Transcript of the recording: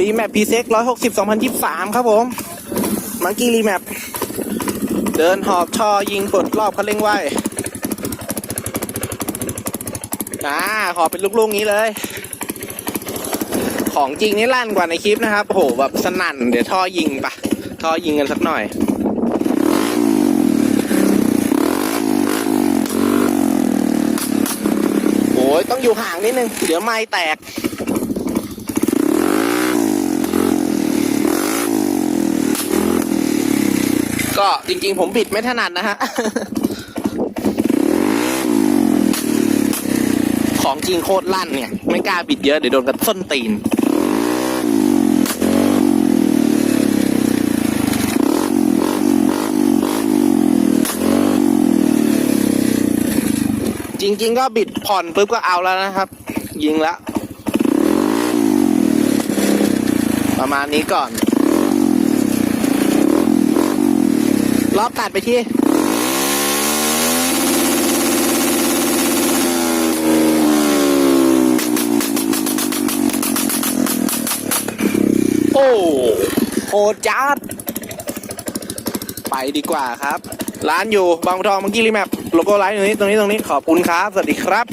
รีแมปพีเซ็กร้อยหกสิบสองพันยี่สามครับผมมังกี้รีแมปเดินหอบทอยิงปลดรอบคันเร่งไว้อ่าขอบเป็นลูกๆนี้เลย ของจริงนี่ลั่นกว่าในคลิปนะครับโหแบบสนั่น เดี๋ยวท่อยิงปะท่อยิงกันสักหน่อยโอ้ยต้องอยู่ห่างนิดนึง เดี๋ยวไม้แตก ก็จริงๆ ผมบิดไม่ถนัดนะฮะ ของจริงโคตรลั่นเนี่ย ไม่กล้าบิดเยอะ เดี๋ยวโดนกระส้นตีน จริง ๆ ก็บิดผ่อนปุ๊บก็เอาแล้วนะครับ ยิงแล้ว ประมาณนี้ก่อน ร อบตัดไปที่โอ้โหจัดไปดีกว่าครับ ร้านอยู่บางบัวทองมังกี้รีแมปโลโก้ไลน์ตรงนี้ตรงนี้ตรงนี้ขอบคุณครับ สวัสดีครับ